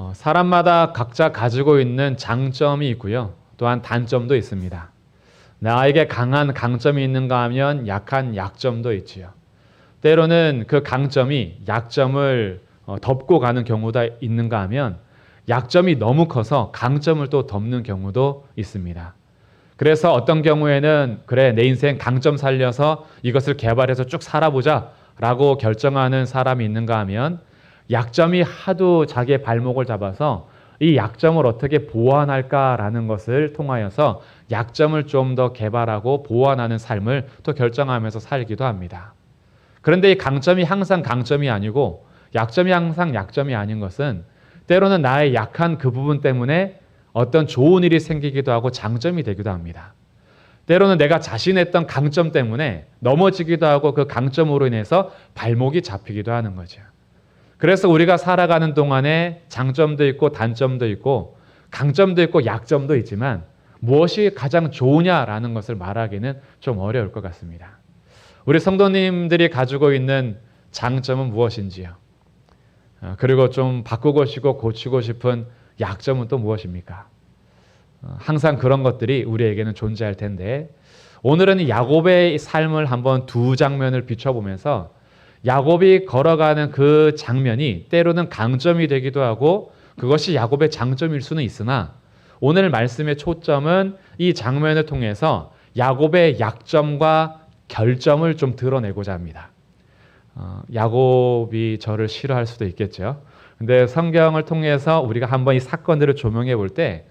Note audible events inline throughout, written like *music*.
어, 사람마다 각자 가지고 있는 장점이 있고요. 또한 단점도 있습니다. 나에게 강한 강점이 있는가 하면 약한 약점도 있지요. 때로는 그 강점이 약점을 어, 덮고 가는 경우도 있는가 하면 약점이 너무 커서 강점을 또 덮는 경우도 있습니다. 그래서 어떤 경우에는 그래 내 인생 강점 살려서 이것을 개발해서 쭉 살아보자 라고 결정하는 사람이 있는가 하면 약점이 하도 자기의 발목을 잡아서 이 약점을 어떻게 보완할까라는 것을 통하여서 약점을 좀 더 개발하고 보완하는 삶을 또 결정하면서 살기도 합니다. 그런데 이 강점이 항상 강점이 아니고 약점이 항상 약점이 아닌 것은 때로는 나의 약한 그 부분 때문에 어떤 좋은 일이 생기기도 하고 장점이 되기도 합니다. 때로는 내가 자신했던 강점 때문에 넘어지기도 하고 그 강점으로 인해서 발목이 잡히기도 하는 거죠. 그래서 우리가 살아가는 동안에 장점도 있고 단점도 있고 강점도 있고 약점도 있지만 무엇이 가장 좋으냐라는 것을 말하기는 좀 어려울 것 같습니다. 우리 성도님들이 가지고 있는 장점은 무엇인지요? 어, 그리고 좀 바꾸고 싶고 고치고 싶은 약점은 또 무엇입니까? 어, 항상 그런 것들이 우리에게는 존재할 텐데 오늘은 야곱의 삶을 한번 두 장면을 비춰보면서 야곱이 걸어가는 그 장면이 때로는 강점이 되기도 하고 그것이 야곱의 장점일 수는 있으나 오늘 말씀의 초점은 이 장면을 통해서 야곱의 약점과 결점을 좀 드러내고자 합니다. 어, 야곱이 저를 싫어할 수도 있겠죠. 근데 성경을 통해서 우리가 한번 이 사건들을 조명해 볼 때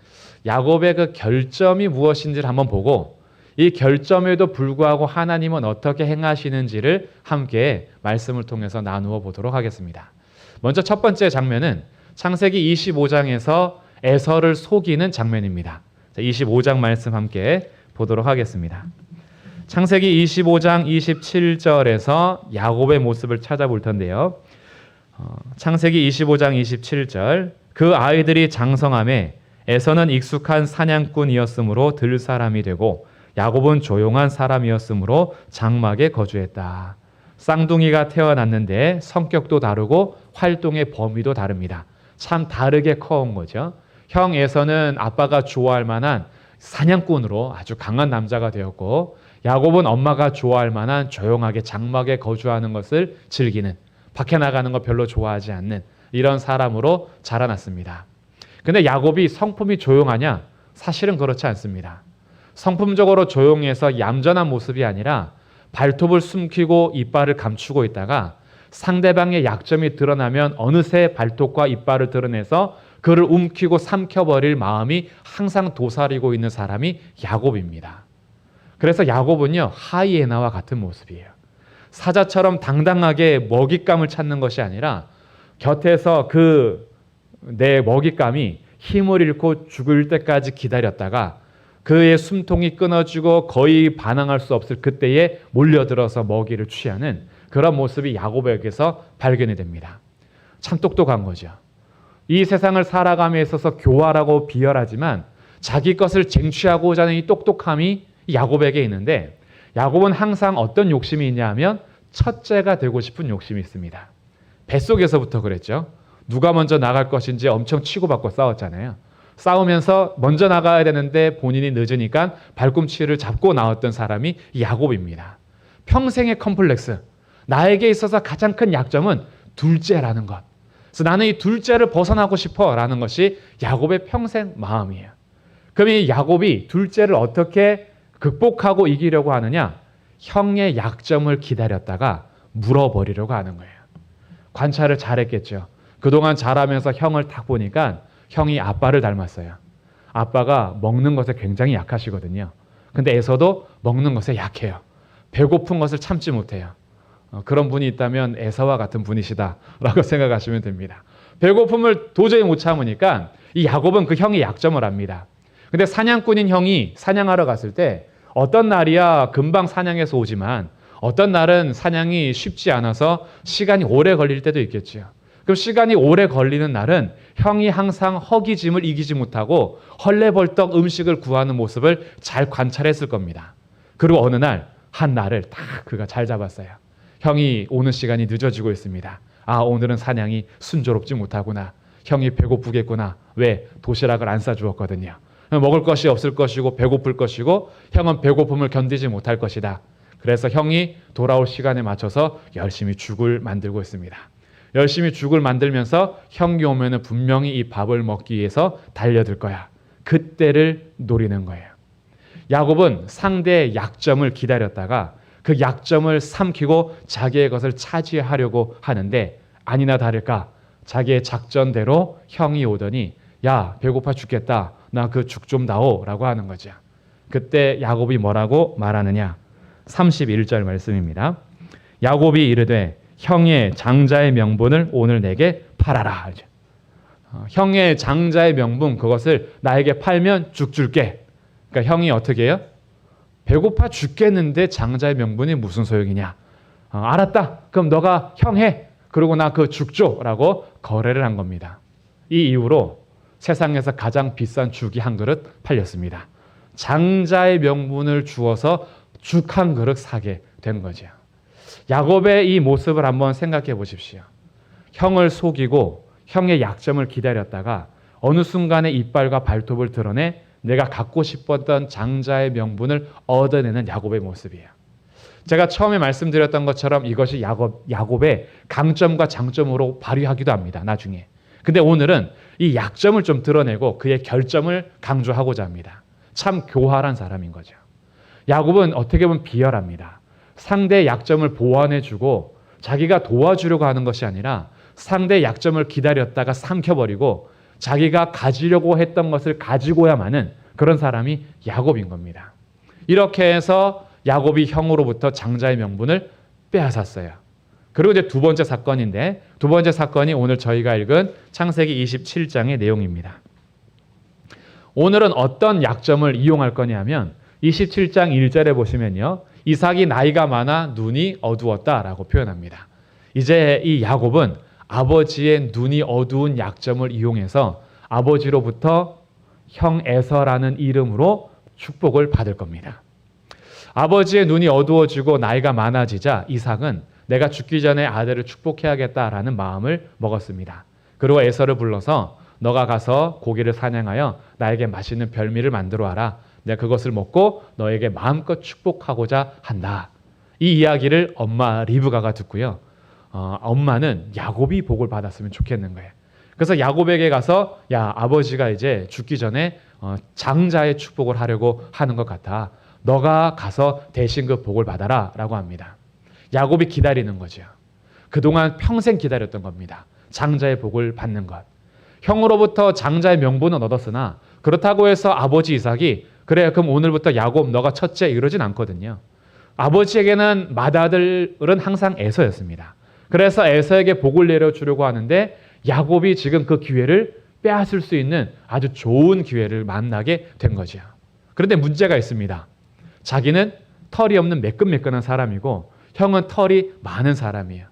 야곱의 그 결점이 무엇인지를 한번 보고 이 결점에도 불구하고 하나님은 어떻게 행하시는지를 함께 말씀을 통해서 나누어 보도록 하겠습니다. 먼저 첫 번째 장면은 창세기 25장에서 에서를 속이는 장면입니다. 25장 말씀 함께 보도록 하겠습니다. 창세기 25장 27절에서 야곱의 모습을 찾아볼 텐데요. 어, 창세기 25장 27절 그 아이들이 장성함에 에서는 익숙한 사냥꾼이었으므로 들 사람이 되고 야곱은 조용한 사람이었으므로 장막에 거주했다. 쌍둥이가 태어났는데 성격도 다르고 활동의 범위도 다릅니다. 참 다르게 커온 거죠. 형 에서는 아빠가 좋아할 만한 사냥꾼으로 아주 강한 남자가 되었고 야곱은 엄마가 좋아할 만한 조용하게 장막에 거주하는 것을 즐기는 밖에 나가는 거 별로 좋아하지 않는 이런 사람으로 자라났습니다. 근데 야곱이 성품이 조용하냐? 사실은 그렇지 않습니다. 성품적으로 조용해서 얌전한 모습이 아니라 발톱을 숨기고 이빨을 감추고 있다가 상대방의 약점이 드러나면 어느새 발톱과 이빨을 드러내서 그를 움키고 삼켜버릴 마음이 항상 도사리고 있는 사람이 야곱입니다. 그래서 야곱은요 하이에나와 같은 모습이에요. 사자처럼 당당하게 먹잇감을 찾는 것이 아니라 곁에서 그 내 먹잇감이 힘을 잃고 죽을 때까지 기다렸다가 그의 숨통이 끊어지고 거의 반항할 수 없을 그때에 몰려들어서 먹이를 취하는 그런 모습이 야곱에게서 발견이 됩니다. 참 똑똑한 거죠. 이 세상을 살아감에 있어서 교활하고 비열하지만 자기 것을 쟁취하고자 하는 이 똑똑함이 야곱에게 있는데 야곱은 항상 어떤 욕심이 있냐 하면 첫째가 되고 싶은 욕심이 있습니다. 뱃속에서부터 그랬죠. 누가 먼저 나갈 것인지 엄청 치고받고 싸웠잖아요. 싸우면서 먼저 나가야 되는데 본인이 늦으니까 발꿈치를 잡고 나왔던 사람이 야곱입니다. 평생의 컴플렉스. 나에게 있어서 가장 큰 약점은 둘째라는 것. 그래서 나는 이 둘째를 벗어나고 싶어 라는 것이 야곱의 평생 마음이에요. 그럼 이 야곱이 둘째를 어떻게 극복하고 이기려고 하느냐? 형의 약점을 기다렸다가 물어버리려고 하는 거예요. 관찰을 잘했겠죠. 그동안 잘하면서 형을 딱 보니까 형이 아빠를 닮았어요. 아빠가 먹는 것에 굉장히 약하시거든요. 근데 에서도 먹는 것에 약해요. 배고픈 것을 참지 못해요. 어, 그런 분이 있다면 에서와 같은 분이시다라고 *laughs* 생각하시면 됩니다. 배고픔을 도저히 못 참으니까 이 야곱은 그 형의 약점을 압니다. 근데 사냥꾼인 형이 사냥하러 갔을 때 어떤 날이야 금방 사냥해서 오지만 어떤 날은 사냥이 쉽지 않아서 시간이 오래 걸릴 때도 있겠지요. 그럼 시간이 오래 걸리는 날은 형이 항상 허기짐을 이기지 못하고 헐레벌떡 음식을 구하는 모습을 잘 관찰했을 겁니다. 그리고 어느 날 한 날을 딱 그가 잘 잡았어요. 형이 오는 시간이 늦어지고 있습니다. 아 오늘은 사냥이 순조롭지 못하구나. 형이 배고프겠구나. 왜? 도시락을 안 싸주었거든요. 먹을 것이 없을 것이고 배고플 것이고 형은 배고픔을 견디지 못할 것이다. 그래서 형이 돌아올 시간에 맞춰서 열심히 죽을 만들고 있습니다. 열심히 죽을 만들면서 형이 오면은 분명히 이 밥을 먹기 위해서 달려들 거야. 그때를 노리는 거예요. 야곱은 상대의 약점을 기다렸다가 그 약점을 삼키고 자기의 것을 차지하려고 하는데 아니나 다를까 자기의 작전대로 형이 오더니 야 배고파 죽겠다 나 그 죽좀 다오라고 하는 거죠. 그때 야곱이 뭐라고 말하느냐 31절 말씀입니다. 야곱이 이르되 형의 장자의 명분을 오늘 내게 팔아라. 어, 형의 장자의 명분 그것을 나에게 팔면 죽 줄게. 그러니까 형이 어떻게 해요? 배고파 죽겠는데 장자의 명분이 무슨 소용이냐? 어, 알았다. 그럼 너가 형 해. 그리고 나 그 죽줘라고 거래를 한 겁니다. 이 이후로 세상에서 가장 비싼 죽이 한 그릇 팔렸습니다. 장자의 명분을 주어서 죽 한 그릇 사게 된 거죠. 야곱의 이 모습을 한번 생각해 보십시오. 형을 속이고 형의 약점을 기다렸다가 어느 순간에 이빨과 발톱을 드러내 내가 갖고 싶었던 장자의 명분을 얻어내는 야곱의 모습이에요. 제가 처음에 말씀드렸던 것처럼 이것이 야곱, 야곱의 강점과 장점으로 발휘하기도 합니다. 나중에. 근데 오늘은 이 약점을 좀 드러내고 그의 결점을 강조하고자 합니다. 참 교활한 사람인 거죠. 야곱은 어떻게 보면 비열합니다. 상대의 약점을 보완해주고 자기가 도와주려고 하는 것이 아니라 상대의 약점을 기다렸다가 삼켜버리고 자기가 가지려고 했던 것을 가지고야만은 그런 사람이 야곱인 겁니다. 이렇게 해서 야곱이 형으로부터 장자의 명분을 빼앗았어요. 그리고 이제 두 번째 사건인데 두 번째 사건이 오늘 저희가 읽은 창세기 27장의 내용입니다. 오늘은 어떤 약점을 이용할 거냐면 27장 1절에 보시면요. 이삭이 나이가 많아 눈이 어두웠다라고 표현합니다. 이제 이 야곱은 아버지의 눈이 어두운 약점을 이용해서 아버지로부터 형 에서라는 이름으로 축복을 받을 겁니다. 아버지의 눈이 어두워지고 나이가 많아지자 이삭은 내가 죽기 전에 아들을 축복해야겠다라는 마음을 먹었습니다. 그리고 에서를 불러서 너가 가서 고기를 사냥하여 나에게 맛있는 별미를 만들어 와라. 내가 그것을 먹고 너에게 마음껏 축복하고자 한다. 이 이야기를 엄마 리브가가 듣고요. 어, 엄마는 야곱이 복을 받았으면 좋겠는 거예요. 그래서 야곱에게 가서 야 아버지가 이제 죽기 전에 어, 장자의 축복을 하려고 하는 것 같아. 너가 가서 대신 그 복을 받아라라고 합니다. 야곱이 기다리는 거죠. 그동안 평생 기다렸던 겁니다. 장자의 복을 받는 것. 형으로부터 장자의 명분은 얻었으나 그렇다고 해서 아버지 이삭이 그래 그럼 오늘부터 야곱 너가 첫째 이러진 않거든요. 아버지에게는 맏아들은 항상 에서였습니다. 그래서 에서에게 복을 내려주려고 하는데 야곱이 지금 그 기회를 빼앗을 수 있는 아주 좋은 기회를 만나게 된 거죠. 그런데 문제가 있습니다. 자기는 털이 없는 매끈매끈한 사람이고 형은 털이 많은 사람이에요.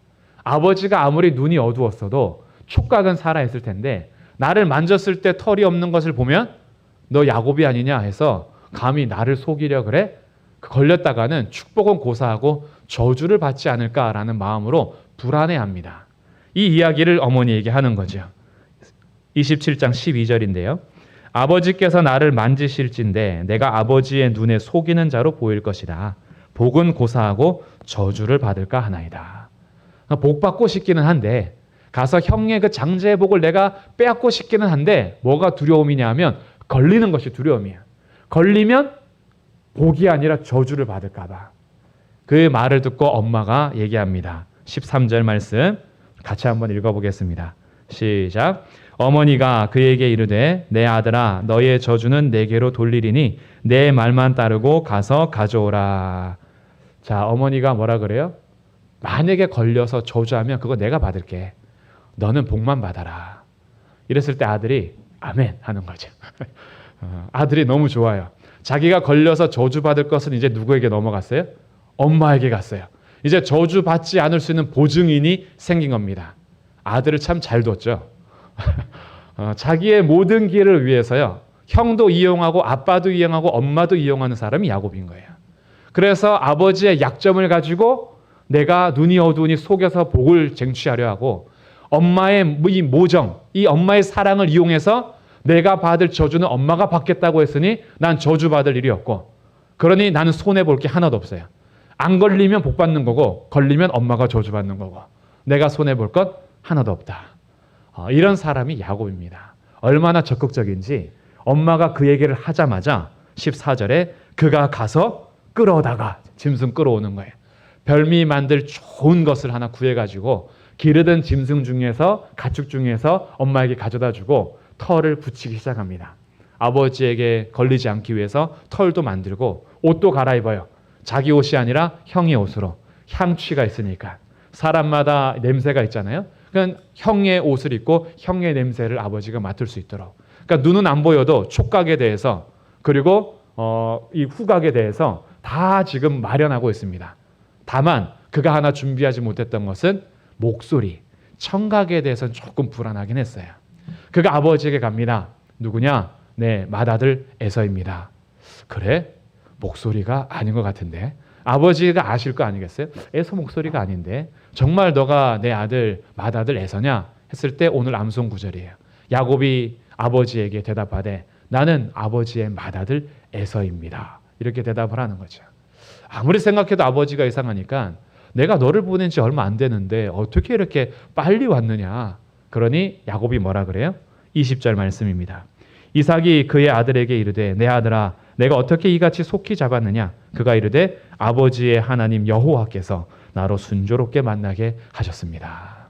아버지가 아무리 눈이 어두웠어도 촉각은 살아있을 텐데 나를 만졌을 때 털이 없는 것을 보면 너 야곱이 아니냐 해서 감히 나를 속이려 그래? 걸렸다가는 축복은 고사하고 저주를 받지 않을까라는 마음으로 불안해합니다. 이 이야기를 어머니에게 하는 거죠. 27장 12절인데요. 아버지께서 나를 만지실진데 내가 아버지의 눈에 속이는 자로 보일 것이다. 복은 고사하고 저주를 받을까 하나이다. 복 받고 싶기는 한데 가서 형의 그 장제의 복을 내가 빼앗고 싶기는 한데 뭐가 두려움이냐 하면 걸리는 것이 두려움이야. 걸리면 복이 아니라 저주를 받을까 봐. 그 말을 듣고 엄마가 얘기합니다. 13절 말씀 같이 한번 읽어보겠습니다. 시작. 어머니가 그에게 이르되 내 아들아 너의 저주는 내게로 돌리리니 내 말만 따르고 가서 가져오라. 자 어머니가 뭐라 그래요? 만약에 걸려서 저주하면 그거 내가 받을게. 너는 복만 받아라. 이랬을 때 아들이 아멘 하는 거죠. *laughs* 어, 아들이 너무 좋아요. 자기가 걸려서 저주받을 것은 이제 누구에게 넘어갔어요? 엄마에게 갔어요. 이제 저주받지 않을 수 있는 보증인이 생긴 겁니다. 아들을 참 잘 뒀죠. *laughs* 어, 자기의 모든 길을 위해서요. 형도 이용하고 아빠도 이용하고 엄마도 이용하는 사람이 야곱인 거예요. 그래서 아버지의 약점을 가지고 내가 눈이 어두우니 속여서 복을 쟁취하려 하고 엄마의 이 모정, 이 엄마의 사랑을 이용해서 내가 받을 저주는 엄마가 받겠다고 했으니 난 저주 받을 일이 없고 그러니 나는 손해 볼 게 하나도 없어요. 안 걸리면 복 받는 거고 걸리면 엄마가 저주 받는 거고 내가 손해 볼 것 하나도 없다. 어, 이런 사람이 야곱입니다. 얼마나 적극적인지 엄마가 그 얘기를 하자마자 14절에 그가 가서 끌어다가 짐승 끌어오는 거예요. 별미 만들 좋은 것을 하나 구해가지고 기르던 짐승 중에서 가축 중에서 엄마에게 가져다 주고 털을 붙이기 시작합니다. 아버지에게 걸리지 않기 위해서 털도 만들고 옷도 갈아입어요. 자기 옷이 아니라 형의 옷으로 향취가 있으니까 사람마다 냄새가 있잖아요. 그러니까 형의 옷을 입고 형의 냄새를 아버지가 맡을 수 있도록. 그러니까 눈은 안 보여도 촉각에 대해서 그리고 어, 이 후각에 대해서 다 지금 마련하고 있습니다. 다만 그가 하나 준비하지 못했던 것은 목소리, 청각에 대해서는 조금 불안하긴 했어요. 그가 아버지에게 갑니다. 누구냐? 네, 맏아들 에서입니다. 그래? 목소리가 아닌 것 같은데. 아버지가 아실 거 아니겠어요? 에서 목소리가 아닌데. 정말 너가 내 아들 맏아들 에서냐? 했을 때 오늘 암송 구절이에요. 야곱이 아버지에게 대답하되 나는 아버지의 맏아들 에서입니다. 이렇게 대답을 하는 거죠. 아무리 생각해도 아버지가 이상하니까 내가 너를 보낸 지 얼마 안 되는데 어떻게 이렇게 빨리 왔느냐. 그러니 야곱이 뭐라 그래요? 20절 말씀입니다. 이삭이 그의 아들에게 이르되 내 아들아 내가 어떻게 이같이 속히 잡았느냐 그가 이르되 아버지의 하나님 여호와께서 나로 순조롭게 만나게 하셨습니다.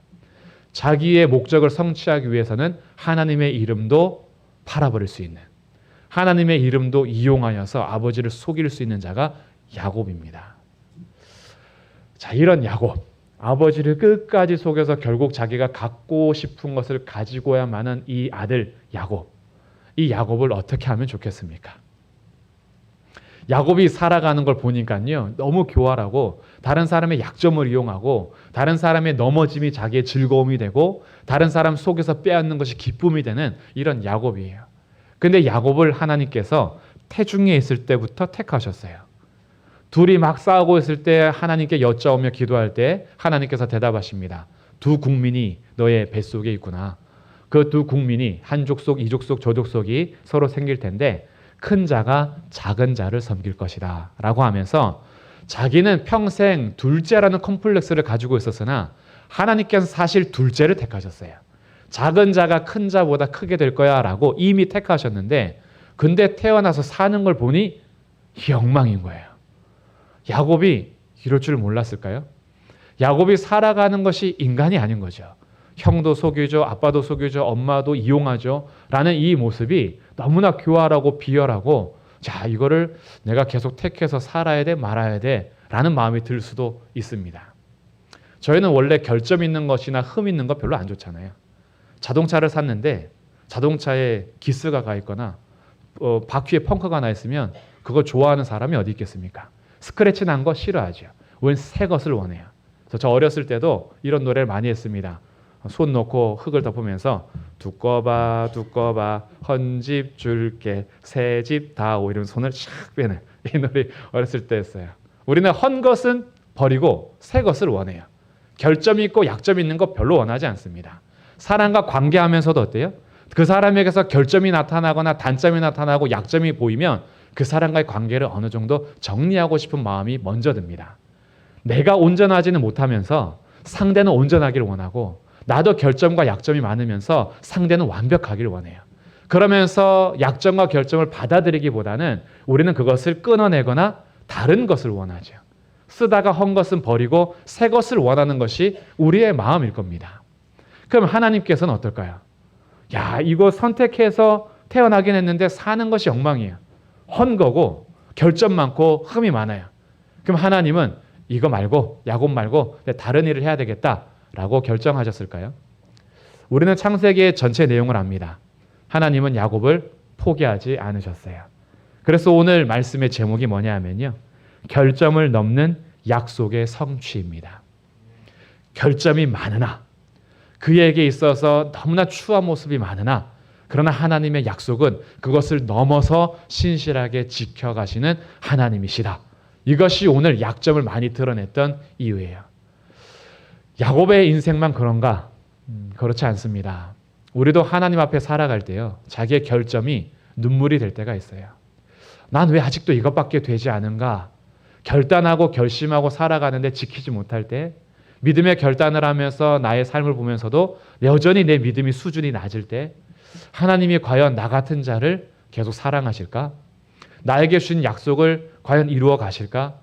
자기의 목적을 성취하기 위해서는 하나님의 이름도 팔아버릴 수 있는 하나님의 이름도 이용하여서 아버지를 속일 수 있는 자가 야곱입니다. 자, 이런 야곱. 아버지를 끝까지 속여서 결국 자기가 갖고 싶은 것을 가지고야만은 이 아들 야곱. 이 야곱을 어떻게 하면 좋겠습니까? 야곱이 살아가는 걸 보니까요. 너무 교활하고 다른 사람의 약점을 이용하고 다른 사람의 넘어짐이 자기의 즐거움이 되고 다른 사람 속에서 빼앗는 것이 기쁨이 되는 이런 야곱이에요. 근데 야곱을 하나님께서 태중에 있을 때부터 택하셨어요. 둘이 막 싸우고 있을 때 하나님께 여짜오며 기도할 때 하나님께서 대답하십니다. 두 국민이 너의 뱃속에 있구나. 그 두 국민이 한 족속, 이 족속, 저 족속이 서로 생길 텐데 큰 자가 작은 자를 섬길 것이다. 라고 하면서 자기는 평생 둘째라는 컴플렉스를 가지고 있었으나 하나님께서 사실 둘째를 택하셨어요. 작은 자가 큰 자보다 크게 될 거야 라고 이미 택하셨는데 근데 태어나서 사는 걸 보니 영망인 거예요. 야곱이 이럴 줄 몰랐을까요? 야곱이 살아가는 것이 인간이 아닌 거죠. 형도 속이죠, 아빠도 속이죠, 엄마도 이용하죠. 라는 이 모습이 너무나 교활하고 비열하고 자, 이거를 내가 계속 택해서 살아야 돼, 말아야 돼. 라는 마음이 들 수도 있습니다. 저희는 원래 결점 있는 것이나 흠 있는 것 별로 안 좋잖아요. 자동차를 샀는데 자동차에 기스가 가 있거나 어, 바퀴에 펑크가 나 있으면 그걸 좋아하는 사람이 어디 있겠습니까? 스크래치 난 거 싫어하죠. 웬 새 것을 원해요. 그래서 저 어렸을 때도 이런 노래를 많이 했습니다. 손 놓고 흙을 덮으면서 두꺼봐 두꺼봐 헌집 줄게 새 집 다오 이런 손을 샥 빼는 이 노래 어렸을 때 했어요. 우리는 헌 것은 버리고 새 것을 원해요. 결점 있고 약점 있는 거 별로 원하지 않습니다. 사람과 관계하면서도 어때요? 그 사람에게서 결점이 나타나거나 단점이 나타나고 약점이 보이면 그 사람과의 관계를 어느 정도 정리하고 싶은 마음이 먼저 듭니다. 내가 온전하지는 못하면서 상대는 온전하기를 원하고 나도 결점과 약점이 많으면서 상대는 완벽하기를 원해요. 그러면서 약점과 결점을 받아들이기보다는 우리는 그것을 끊어내거나 다른 것을 원하죠. 쓰다가 헌 것은 버리고 새 것을 원하는 것이 우리의 마음일 겁니다. 그럼 하나님께서는 어떨까요? 야, 이거 선택해서 태어나긴 했는데 사는 것이 엉망이에요. 헌 거고 결점 많고 흠이 많아요. 그럼 하나님은 이거 말고 야곱 말고 다른 일을 해야 되겠다라고 결정하셨을까요? 우리는 창세기의 전체 내용을 압니다. 하나님은 야곱을 포기하지 않으셨어요. 그래서 오늘 말씀의 제목이 뭐냐면요. 결점을 넘는 약속의 성취입니다. 결점이 많으나 그에게 있어서 너무나 추한 모습이 많으나 그러나 하나님의 약속은 그것을 넘어서 신실하게 지켜가시는 하나님이시다. 이것이 오늘 약점을 많이 드러냈던 이유예요. 야곱의 인생만 그런가? 음, 그렇지 않습니다. 우리도 하나님 앞에 살아갈 때요. 자기의 결점이 눈물이 될 때가 있어요. 난 왜 아직도 이것밖에 되지 않은가? 결단하고 결심하고 살아가는데 지키지 못할 때 믿음의 결단을 하면서 나의 삶을 보면서도 여전히 내 믿음이 수준이 낮을 때 하나님이 과연 나 같은 자를 계속 사랑하실까? 나에게 주신 약속을 과연 이루어 가실까?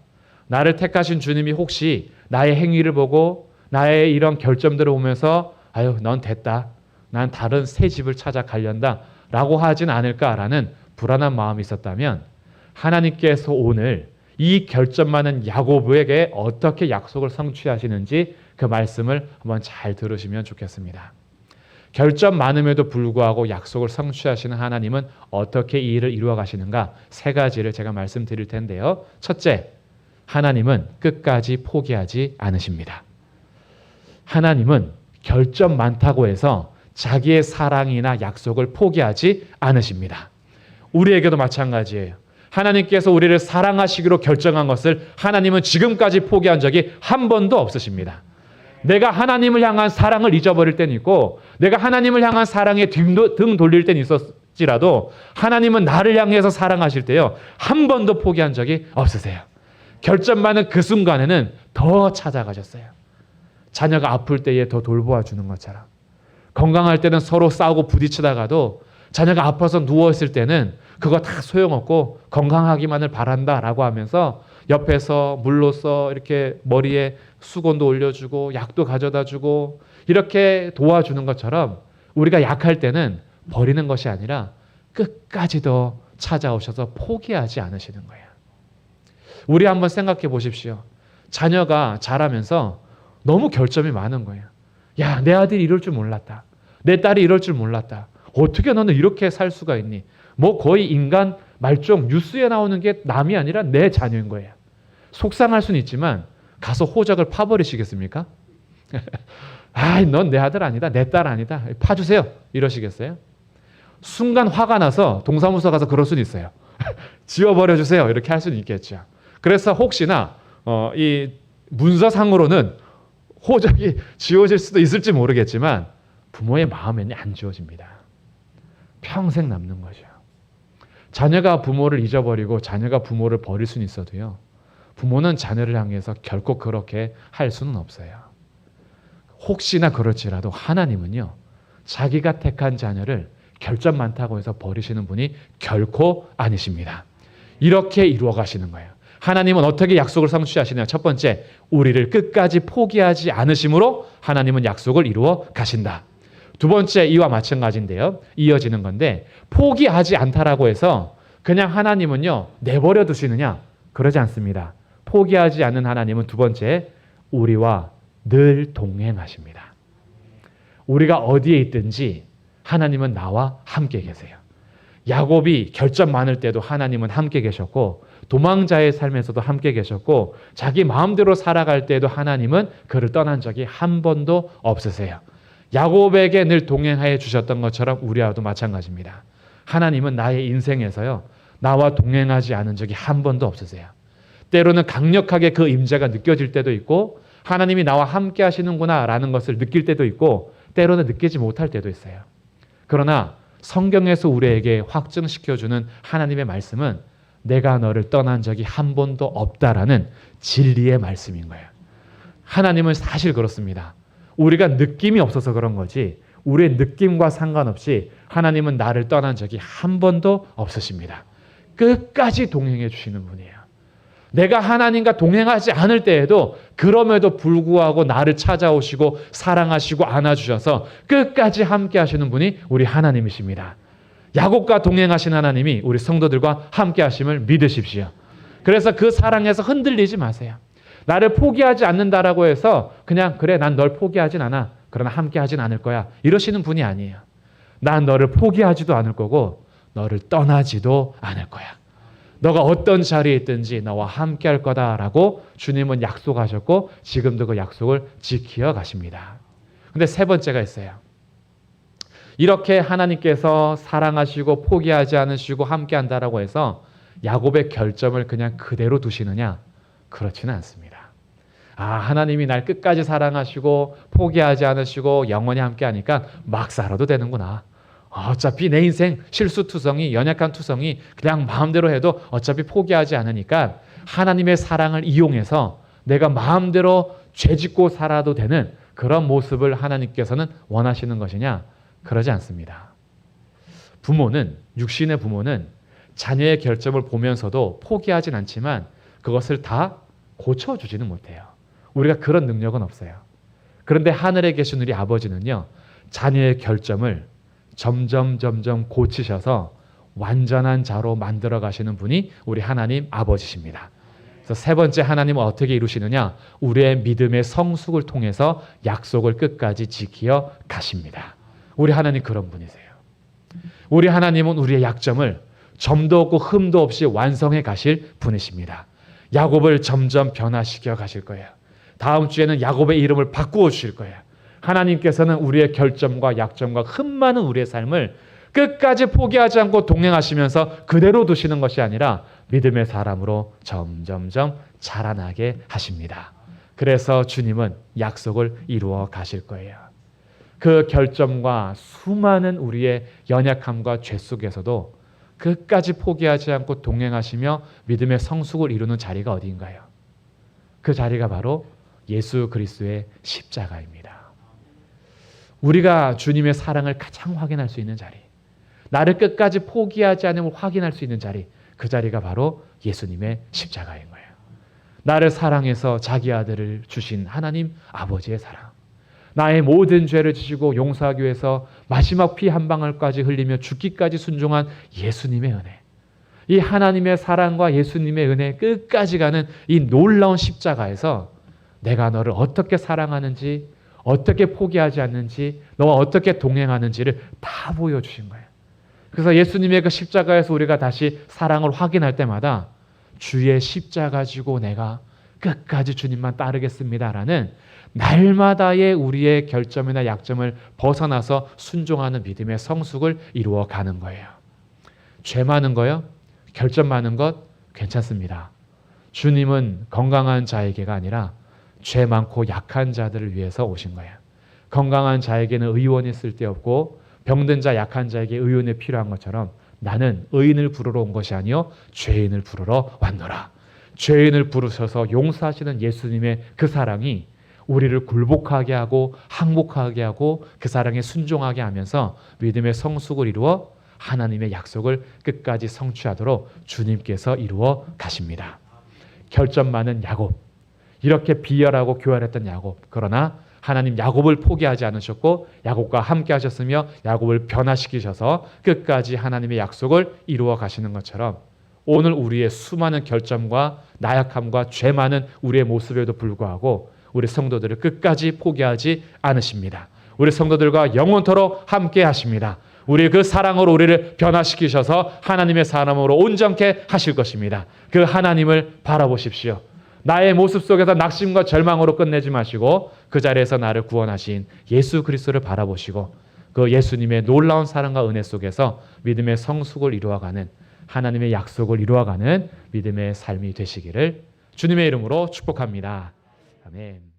나를 택하신 주님이 혹시 나의 행위를 보고 나의 이런 결점들을 보면서 아유, 넌 됐다. 난 다른 새 집을 찾아 가련다. 라고 하진 않을까라는 불안한 마음이 있었다면 하나님께서 오늘 이 결점 많은 야고보에게 어떻게 약속을 성취하시는지 그 말씀을 한번 잘 들으시면 좋겠습니다. 결점 많음에도 불구하고 약속을 성취하시는 하나님은 어떻게 이 일을 이루어 가시는가 세 가지를 제가 말씀드릴 텐데요. 첫째, 하나님은 끝까지 포기하지 않으십니다. 하나님은 결점 많다고 해서 자기의 사랑이나 약속을 포기하지 않으십니다. 우리에게도 마찬가지예요. 하나님께서 우리를 사랑하시기로 결정한 것을 하나님은 지금까지 포기한 적이 한 번도 없으십니다. 내가 하나님을 향한 사랑을 잊어버릴 때는 있고 내가 하나님을 향한 사랑에 등, 등 돌릴 때는 있었지라도 하나님은 나를 향해서 사랑하실 때요 한 번도 포기한 적이 없으세요. 결점 많은 그 순간에는 더 찾아가셨어요. 자녀가 아플 때에 더 돌보아 주는 것처럼 건강할 때는 서로 싸우고 부딪히다가도 자녀가 아파서 누워 있을 때는 그거 다 소용없고 건강하기만을 바란다라고 하면서 옆에서 물로써 이렇게 머리에 수건도 올려주고 약도 가져다 주고 이렇게 도와주는 것처럼 우리가 약할 때는 버리는 것이 아니라 끝까지 더 찾아오셔서 포기하지 않으시는 거예요. 우리 한번 생각해 보십시오. 자녀가 자라면서 너무 결점이 많은 거예요. 야, 내 아들이 이럴 줄 몰랐다. 내 딸이 이럴 줄 몰랐다. 어떻게 너는 이렇게 살 수가 있니? 뭐 거의 인간 말종 뉴스에 나오는 게 남이 아니라 내 자녀인 거예요. 속상할 수는 있지만 가서 호적을 파버리시겠습니까? *laughs* 아이, 넌내 아들 아니다. 내 딸 아니다. 파주세요. 이러시겠어요? 순간 화가 나서 동사무소 가서 그럴 수는 있어요. *laughs* 지워버려 주세요. 이렇게 할 수는 있겠죠. 그래서 혹시나 어, 이 문서상으로는 호적이 *laughs* 지워질 수도 있을지 모르겠지만 부모의 마음에는 안 지워집니다. 평생 남는 거죠. 자녀가 부모를 잊어버리고 자녀가 부모를 버릴 수는 있어도요. 부모는 자녀를 향해서 결코 그렇게 할 수는 없어요. 혹시나 그럴지라도 하나님은요. 자기가 택한 자녀를 결점 많다고 해서 버리시는 분이 결코 아니십니다. 이렇게 이루어 가시는 거예요. 하나님은 어떻게 약속을 성취하시냐? 첫 번째, 우리를 끝까지 포기하지 않으심으로 하나님은 약속을 이루어 가신다. 두 번째 이와 마찬가지인데요. 이어지는 건데 포기하지 않다라고 해서 그냥 하나님은요 내버려 두시느냐? 그러지 않습니다. 포기하지 않는 하나님은 두 번째 우리와 늘 동행하십니다. 우리가 어디에 있든지 하나님은 나와 함께 계세요. 야곱이 결점 많을 때도 하나님은 함께 계셨고 도망자의 삶에서도 함께 계셨고 자기 마음대로 살아갈 때도 하나님은 그를 떠난 적이 한 번도 없으세요. 야곱에게 늘 동행하여 주셨던 것처럼 우리와도 마찬가지입니다. 하나님은 나의 인생에서요. 나와 동행하지 않은 적이 한 번도 없으세요. 때로는 강력하게 그 임재가 느껴질 때도 있고 하나님이 나와 함께 하시는구나라는 것을 느낄 때도 있고 때로는 느끼지 못할 때도 있어요. 그러나 성경에서 우리에게 확증시켜 주는 하나님의 말씀은 내가 너를 떠난 적이 한 번도 없다라는 진리의 말씀인 거예요. 하나님은 사실 그렇습니다. 우리가 느낌이 없어서 그런 거지 우리의 느낌과 상관없이 하나님은 나를 떠난 적이 한 번도 없으십니다. 끝까지 동행해 주시는 분이에요. 내가 하나님과 동행하지 않을 때에도 그럼에도 불구하고 나를 찾아오시고 사랑하시고 안아주셔서 끝까지 함께 하시는 분이 우리 하나님이십니다. 야곱과 동행하신 하나님이 우리 성도들과 함께 하심을 믿으십시오. 그래서 그 사랑에서 흔들리지 마세요. 나를 포기하지 않는다라고 해서 그냥 그래 난 널 포기하진 않아. 그러나 함께 하진 않을 거야. 이러시는 분이 아니에요. 난 너를 포기하지도 않을 거고 너를 떠나지도 않을 거야. 너가 어떤 자리에 있든지 너와 함께 할 거다라고 주님은 약속하셨고 지금도 그 약속을 지키어 가십니다. 근데 세 번째가 있어요. 이렇게 하나님께서 사랑하시고 포기하지 않으시고 함께 한다라고 해서 야곱의 결점을 그냥 그대로 두시느냐? 그렇지는 않습니다. 아, 하나님이 날 끝까지 사랑하시고 포기하지 않으시고 영원히 함께 하니까 막 살아도 되는구나. 아, 어차피 내 인생 실수투성이 연약한 투성이 그냥 마음대로 해도 어차피 포기하지 않으니까 하나님의 사랑을 이용해서 내가 마음대로 죄 짓고 살아도 되는 그런 모습을 하나님께서는 원하시는 것이냐? 그러지 않습니다. 부모는 육신의 부모는 자녀의 결점을 보면서도 포기하진 않지만 그것을 다 고쳐주지는 못해요. 우리가 그런 능력은 없어요. 그런데 하늘에 계신 우리 아버지는요, 자녀의 결점을 점점 점점 고치셔서 완전한 자로 만들어 가시는 분이 우리 하나님 아버지십니다. 그래서 세 번째 하나님은 어떻게 이루시느냐? 우리의 믿음의 성숙을 통해서 약속을 끝까지 지키어 가십니다. 우리 하나님 그런 분이세요. 우리 하나님은 우리의 약점을 점도 없고 흠도 없이 완성해 가실 분이십니다. 야곱을 점점 변화시켜 가실 거예요. 다음 주에는 야곱의 이름을 바꾸어 주실 거예요. 하나님께서는 우리의 결점과 약점과 흠 많은 우리의 삶을 끝까지 포기하지 않고 동행하시면서 그대로 두시는 것이 아니라 믿음의 사람으로 점점점 자라나게 하십니다. 그래서 주님은 약속을 이루어 가실 거예요. 그 결점과 수많은 우리의 연약함과 죄 속에서도 끝까지 포기하지 않고 동행하시며 믿음의 성숙을 이루는 자리가 어디인가요? 그 자리가 바로 예수 그리스도의 십자가입니다. 우리가 주님의 사랑을 가장 확인할 수 있는 자리, 나를 끝까지 포기하지 않음을 확인할 수 있는 자리, 그 자리가 바로 예수님의 십자가인 거예요. 나를 사랑해서 자기 아들을 주신 하나님 아버지의 사랑. 나의 모든 죄를 지시고 용서하기 위해서 마지막 피 한 방울까지 흘리며 죽기까지 순종한 예수님의 은혜. 이 하나님의 사랑과 예수님의 은혜 끝까지 가는 이 놀라운 십자가에서 내가 너를 어떻게 사랑하는지, 어떻게 포기하지 않는지, 너와 어떻게 동행하는지를 다 보여주신 거예요. 그래서 예수님의 그 십자가에서 우리가 다시 사랑을 확인할 때마다 주의 십자가 지고 내가 끝까지 주님만 따르겠습니다라는 날마다의 우리의 결점이나 약점을 벗어나서 순종하는 믿음의 성숙을 이루어 가는 거예요. 죄 많은 거요? 결점 많은 것 괜찮습니다. 주님은 건강한 자에게가 아니라 죄 많고 약한 자들을 위해서 오신 거예요. 건강한 자에게는 의원이 쓸데없고 병든 자 약한 자에게 의원이 필요한 것처럼 나는 의인을 부르러 온 것이 아니요 죄인을 부르러 왔노라. 죄인을 부르셔서 용서하시는 예수님의 그 사랑이 우리를 굴복하게 하고 항복하게 하고 그 사랑에 순종하게 하면서 믿음의 성숙을 이루어 하나님의 약속을 끝까지 성취하도록 주님께서 이루어 가십니다. 결점 많은 야곱 이렇게 비열하고 교활했던 야곱 그러나 하나님 야곱을 포기하지 않으셨고 야곱과 함께 하셨으며 야곱을 변화시키셔서 끝까지 하나님의 약속을 이루어 가시는 것처럼 오늘 우리의 수많은 결점과 나약함과 죄 많은 우리의 모습에도 불구하고 우리 성도들을 끝까지 포기하지 않으십니다. 우리 성도들과 영원토록 함께 하십니다. 우리 그 사랑으로 우리를 변화시키셔서 하나님의 사람으로 온전케 하실 것입니다. 그 하나님을 바라보십시오. 나의 모습 속에서 낙심과 절망으로 끝내지 마시고 그 자리에서 나를 구원하신 예수 그리스도를 바라보시고 그 예수님의 놀라운 사랑과 은혜 속에서 믿음의 성숙을 이루어가는 하나님의 약속을 이루어가는 믿음의 삶이 되시기를 주님의 이름으로 축복합니다. 아멘.